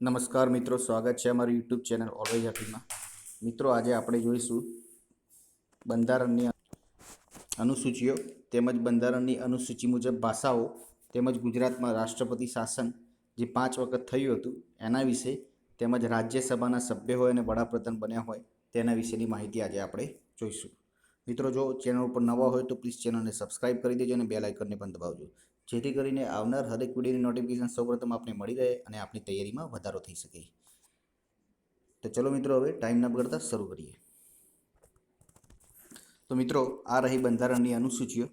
નમસ્કાર મિત્રો, સ્વાગત છે અમારી યુટ્યુબ ચેનલ ઓલવેજ હેપીમાં મિત્રો, આજે આપણે જોઈશું બંધારણની અનુસૂચિઓ તેમજ બંધારણની અનુસૂચિ મુજબ ભાષાઓ તેમજ ગુજરાતમાં રાષ્ટ્રપતિ શાસન જે પાંચ વખત થયું હતું, એના વિશે તેમજ રાજ્યસભાના સભ્ય હોય અને વડાપ્રધાન બન્યા હોય, તેના વિશેની માહિતી આજે આપણે જોઈશું. મિત્રો, જો ચેનલ ઉપર નવા હોય તો પ્લીઝ ચેનલને સબસ્ક્રાઇબ કરી દેજો અને બેલ આઇકનને પણ દબાવજો. જેથી કરીને આવનાર હરેક વિડીયોની નોટિફિકેશન સૌપ્રથમ આપને મળી રહે અને આપણી તૈયારીમાં વધારો થઈ શકે. તો ચલો મિત્રો હવે ટાઈમ ના બગડતા શરૂ કરીએ. તો મિત્રો, આ રહી બંધારણની અનુસૂચિઓ.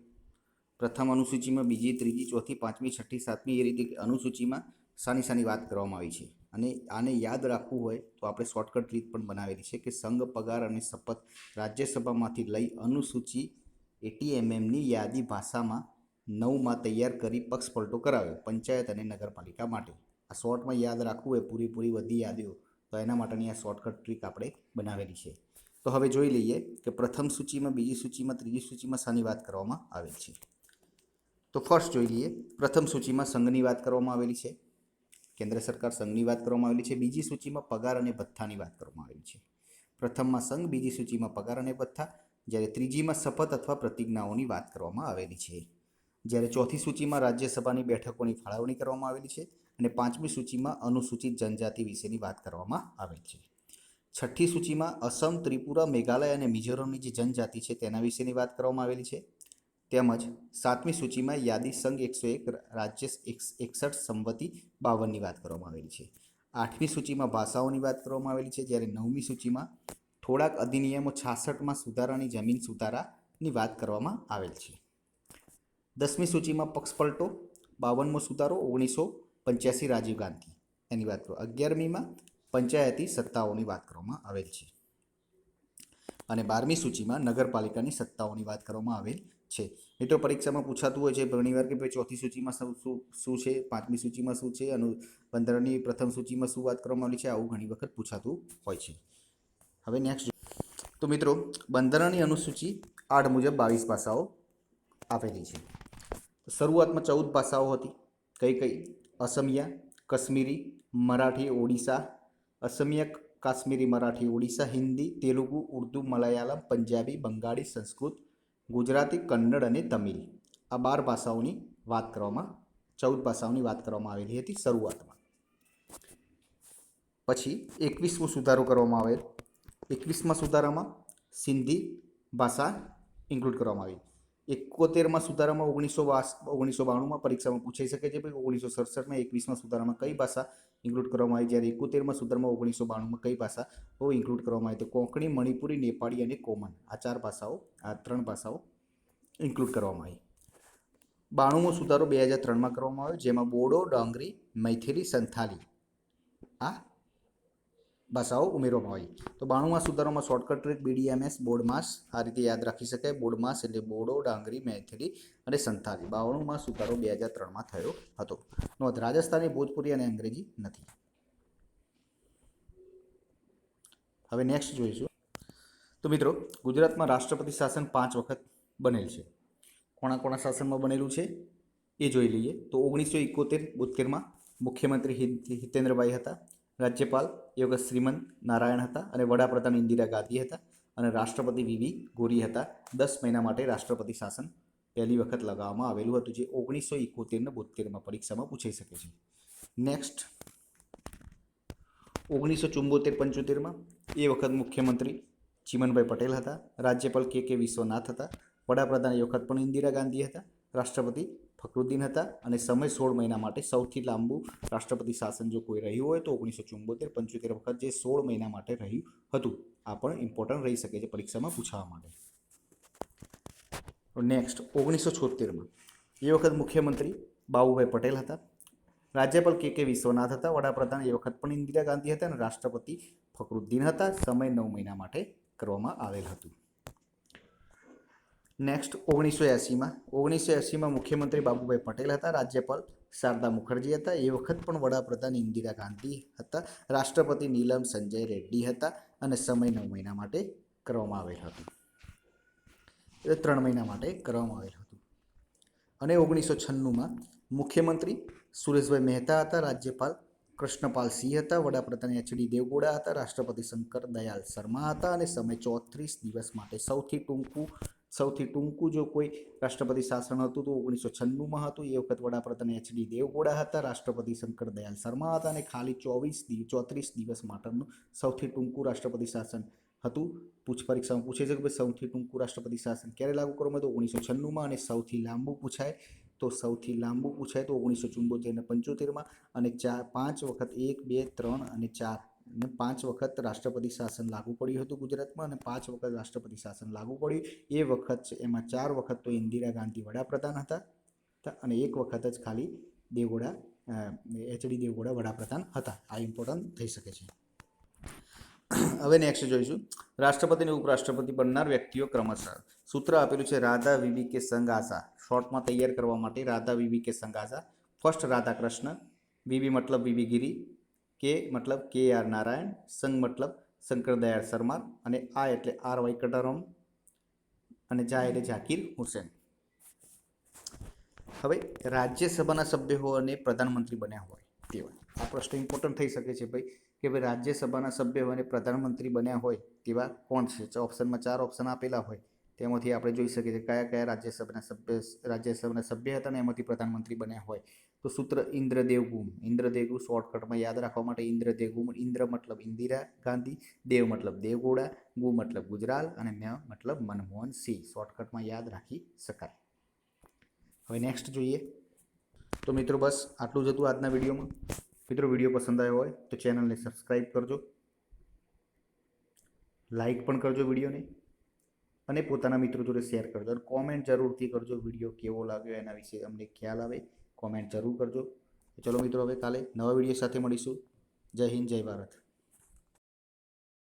પ્રથમ અનુસૂચિમાં બીજી, ત્રીજી, ચોથી, પાંચમી, છઠ્ઠી, સાતમી એ રીતે અનુસૂચિમાં સાની સાની વાત કરવામાં આવી છે. અને આને યાદ રાખવું હોય તો આપણે શોર્ટકટ રીત પણ બનાવેલી છે કે સંઘ, પગાર અને શપથ રાજ્યસભામાંથી લઈ અનુસૂચિ એટી એમએમની યાદી ભાષામાં નવમાં તૈયાર કરી પક્ષપલટો કરાવ્યો પંચાયત અને નગરપાલિકા માટે. આ શોર્ટમાં યાદ રાખવું એ પૂરેપૂરી બધી યાદીઓ. તો એના માટેની આ શોર્ટકટ ટ્રીક આપણે બનાવેલી છે. તો હવે જોઈ લઈએ કે પ્રથમ સૂચિમાં, બીજી સૂચિમાં, ત્રીજી સૂચિમાં શાની વાત કરવામાં આવેલ છે. તો ફર્સ્ટ જોઈ લઈએ. પ્રથમ સૂચિમાં સંઘની વાત કરવામાં આવેલી છે. કેન્દ્ર સરકાર સંઘની વાત કરવામાં આવેલી છે. બીજી સૂચિમાં પગાર અને ભથ્થાની વાત કરવામાં આવેલી છે. પ્રથમમાં સંઘ, બીજી સૂચિમાં પગાર અને ભથ્થા. જ્યારે ત્રીજીમાં શપથ અથવા પ્રતિજ્ઞાઓની વાત કરવામાં આવેલી છે. જ્યારે ચોથી સૂચિમાં રાજ્યસભાની બેઠકોની ફાળવણી કરવામાં આવેલી છે અને પાંચમી સૂચિમાં અનુસૂચિત જનજાતિ વિશેની વાત કરવામાં આવેલ છે. છઠ્ઠી સૂચિમાં અસમ, ત્રિપુરા, મેઘાલય અને મિઝોરમની જે જનજાતિ છે તેના વિશેની વાત કરવામાં આવેલી છે. તેમજ સાતમી સૂચિમાં યાદી સંઘ એકસો એક, રાજ્ય એકસઠ સંવતી બાવનની વાત કરવામાં આવેલી છે. આઠમી સૂચિમાં ભાષાઓની વાત કરવામાં આવેલી છે, જ્યારે નવમી સૂચિમાં થોડાક અધિનિયમો છાસઠમાં સુધારાની જમીન સુધારાની વાત કરવામાં આવેલ છે. દસમી સૂચિમાં પક્ષપલટો, બાવનમો સુધારો, ઓગણીસો પંચ્યાસી રાજીવ ગાંધી. એની વાત કરો. અગિયારમીમાં પંચાયતી સત્તાઓની વાત કરવામાં આવેલ છે. અને બારમી સૂચિમાં નગરપાલિકાની સત્તાઓની વાત કરવામાં આવેલ છે. મિત્રો, પરીક્ષામાં પૂછાતું હોય છે ઘણીવાર કે ભાઈ ચોથી સૂચિમાં શું શું છે, પાંચમી સૂચિમાં શું છે અને પંદરની પ્રથમ સૂચિમાં શું વાત કરવામાં આવેલી છે, આવું ઘણી વખત પૂછાતું હોય છે. હવે નેક્સ્ટ તો મિત્રો, બંધારણની અનુસૂચિ આઠ મુજબ બાવીસ ભાષાઓ આપેલી છે. શરૂઆતમાં ચૌદ ભાષાઓ હતી. કઈ કઈ? અસમિયા, કશ્મીરી, મરાઠી, ઓડિશા. અસમિયા, કાશ્મીરી, મરાઠી, ઓડિશા, હિન્દી, તેલુગુ, ઉર્દુ, મલયાલમ, પંજાબી, બંગાળી, સંસ્કૃત, ગુજરાતી, કન્નડ અને તમિલ. આ બાર ભાષાઓની વાત કરવામાં, ચૌદ ભાષાઓની વાત કરવામાં આવેલી હતી શરૂઆતમાં. પછી એકવીસમો સુધારો કરવામાં આવેલ. એકવીસમાં સુધારામાં સિંધી ભાષા ઇન્ક્લુડ કરવામાં આવી. એકોતેરમાં સુધારામાં ઓગણીસો વાસ, ઓગણીસો બાણુંમાં પરીક્ષામાં પૂછાઈ શકે છે ભાઈ. ઓગણીસો સડસઠમાં એકવીસમાં સુધારામાં કઈ ભાષા ઇન્ક્લુડ કરવામાં આવી? જ્યારે એકોતેરમાં સુધારામાં ઓગણીસો બાણુંમાં કઈ ભાષાઓ ઇન્ક્લુડ કરવામાં આવી? તો કોંકણી, મણિપુરી, નેપાળી અને કોમન. આ ચાર ભાષાઓ, આ ત્રણ ભાષાઓ ઇન્ક્લુડ કરવામાં આવી. બાણુંમો સુધારો બે હજાર ત્રણમાં કરવામાં આવ્યો, જેમાં બોડો, ડાંગરી, મૈથિલી, સંથાલી. આ ભાષાઓ ઉમેરવામાં આવી. તો બાણુંમાં સુધારોમાં શોર્ટકટ ટ્રીક બીડીએમએસ બોર્ડમાસ આ રીતે યાદ રાખી શકાય. બોર્ડમાસ એટલે બોડો, ડાંગરી મૈથિલી અને સંથાલી. બાણુંમાં સુધારો બે હજાર ત્રણમાં થયો હતો. નોંધ રાજસ્થાની ભોજપુરી અને અંગ્રેજી નથી. હવે નેક્સ્ટ જોઈશું. તો મિત્રો, ગુજરાતમાં રાષ્ટ્રપતિ શાસન પાંચ વખત બનેલ છે. કોણા કોણા શાસનમાં બનેલું છે? એ જોઈ લઈએ. તો ઓગણીસો એકોતેર બોતેરમાં મુખ્યમંત્રી હિત- હિતેન્દ્રભાઈ હતા. રાજ્યપાલ એ વખત શ્રીમંત નારાયણ હતા અને વડાપ્રધાન ઇન્દિરા ગાંધી હતા અને રાષ્ટ્રપતિ વીવી ગોરી હતા. દસ મહિના માટે રાષ્ટ્રપતિ શાસન પહેલી વખત લગાવવામાં આવેલું હતું, જે ઓગણીસો ઇકોતેરને બોતેરમાં પરીક્ષામાં પૂછાઈ શકે છે. નેક્સ્ટ ઓગણીસો ચુંબોતેર પંચોતેરમાં એ વખત મુખ્યમંત્રી ચિમનભાઈ પટેલ હતા, રાજ્યપાલ કે કે વિશ્વનાથ હતા, વડાપ્રધાન એ વખત પણ ઇન્દિરા ગાંધી હતા, રાષ્ટ્રપતિ ફખરુદ્દીન હતા અને સમય સોળ મહિના માટે સૌથી લાંબુ રાષ્ટ્રપતિ શાસન જો કોઈ રહ્યું હોય તો ઓગણીસો ચુંબોતેર પંચોતેર વખત જે સોળ મહિના માટે રહ્યું હતું, આ પણ ઇમ્પોર્ટન્ટ રહી શકે છે પરીક્ષામાં પૂછવા માટે. નેક્સ્ટ ઓગણીસો છોતેરમાં એ વખત મુખ્યમંત્રી બાબુભાઈ પટેલ હતા. રાજ્યપાલ કે કે વિશ્વનાથ હતા, વડાપ્રધાન એ વખત પણ ઇન્દિરા ગાંધી હતા અને રાષ્ટ્રપતિ ફખરુદ્દીન હતા. સમય નવ મહિના માટે કરવામાં આવેલ હતું. નેક્સ્ટ ઓગણીસો એંસીમાં ઓગણીસો એંસીમાં મુખ્યમંત્રી બાબુભાઈ પટેલ હતા, રાજ્યપાલ શારદા મુખર્જી હતા, એ વખત પણ વડાપ્રધાન ઇન્દિરા ગાંધી હતા, રાષ્ટ્રપતિ નીલમ સંજય રેડ્ડી હતા અને સમય નવ મહિના માટે કરવામાં આવેલ હતું. એટલે ત્રણ મહિના માટે કરવામાં આવેલ હતું. અને ઓગણીસો છન્નુંમાં મુખ્યમંત્રી સુરેશભાઈ મહેતા હતા, રાજ્યપાલ કૃષ્ણપાલ સિંહ હતા, વડાપ્રધાન એચડી દેવગોડા હતા, રાષ્ટ્રપતિ શંકર દયાલ શર્મા હતા અને સમય ચોત્રીસ દિવસ માટે સૌથી ટૂંકું સૌથી ટૂંકું જો કોઈ રાષ્ટ્રપતિ શાસન હતું તો ઓગણીસો છન્નુંમાં હતું. એ વખત વડાપ્રધાન એચડી દેવગોડા હતા. રાષ્ટ્રપતિ શંકર દયાલ શર્મા હતા અને ખાલી ચોવીસ ચોત્રીસ દિવસ માટેનું સૌથી ટૂંકું રાષ્ટ્રપતિ શાસન હતું. પૂછ પરીક્ષામાં પૂછે છે કે ભાઈ સૌથી ટૂંકું રાષ્ટ્રપતિ શાસન ક્યારે લાગુ કરવામાં તો ઓગણીસો છન્નુંમાં અને સૌથી લાંબુ પૂછાય તો સૌથી લાંબુ પૂછાય તો ઓગણીસો ચુંબોતેર અને પંચોતેરમાં અને ચાર પાંચ વખત એક, બે, ત્રણ અને ચાર અને પાંચ વખત રાષ્ટ્રપતિ શાસન લાગુ પડ્યું હતું ગુજરાતમાં અને પાંચ વખત રાષ્ટ્રપતિ શાસન લાગુ પડ્યું. એ વખત છે, એમાં ચાર વખત તો ઇન્દિરા ગાંધી વડાપ્રધાન હતા. અને એક વખત જ ખાલી દેવગોડા એચડી દેવગોડા વડાપ્રધાન હતા. આ ઇમ્પોર્ટન્ટ થઈ શકે છે. હવે નેક્સ્ટ જોઈશું. રાષ્ટ્રપતિ અને ઉપરાષ્ટ્રપતિ બનનાર વ્યક્તિઓ ક્રમશઃ. સૂત્ર આપેલું છે, રાધા વિવી કે સંગાસા. શોર્ટમાં તૈયાર કરવા માટે રાધા વિવી કે સંગાસા. ફર્સ્ટ રાધા કૃષ્ણ વિવી મતલબ વિવી ગિરી. કે મતલબ કે આર નારાયણ, સંગ મતલબ શંકર દયાળ શર્મા અને આ એટલે આર વૈકટરમ અને જા એટલે ઝાકીર હુસેન. હવે રાજ્યસભાના સભ્ય હોય અને પ્રધાનમંત્રી બન્યા હોય તેવા. આ પ્રશ્ન ઇમ્પોર્ટન્ટ થઈ શકે છે ભાઈ, કે ભાઈ રાજ્યસભાના સભ્ય હોય અને પ્રધાનમંત્રી બન્યા હોય તેવા કોણ છે? ઓપ્શનમાં ચાર ઓપ્શન આપેલા હોય. તેમાંથી આપણે જોઈ શકીએ છીએ કયા કયા રાજ્યસભાના સભ્ય રાજ્યસભાના સભ્ય હતા અને એમાંથી પ્રધાનમંત્રી બન્યા હોય. તો સૂત્ર ઇન્દ્રદેવગુમ. ઇન્દ્રદેવગુ શોર્ટકટમાં યાદ રાખવા માટે ઇન્દ્રદેવગુમ, ઇન્દ્ર મતલબ ઇન્દિરા ગાંધી, દેવ મતલબ દેવગોડા, ગુ મતલબ ગુજરાલ અને મ મતલબ મનમોહન સિંહ. શોર્ટકટમાં યાદ રાખી શકાય. હવે નેક્સ્ટ જોઈએ. તો મિત્રો બસ આટલું જ હતું આજના વિડીયોમાં. મિત્રો વીડિયો પસંદ આવ્યો હોય તો ચેનલને સબસ્ક્રાઈબ કરજો. લાઈક પણ કરજો વિડીયોને. અને પોતાના મિત્રો જોડે શેર કરજો અને કોમેન્ટ જરૂરથી કરજો વીડિયો કેવો લાગ્યો એના વિશે અમને ખ્યાલ આવે કોમેન્ટ જરૂર કરજો. ચલો મિત્રો હવે કાલે નવા વીડિયો સાથે મળીશું. જય હિન્દ, જય ભારત.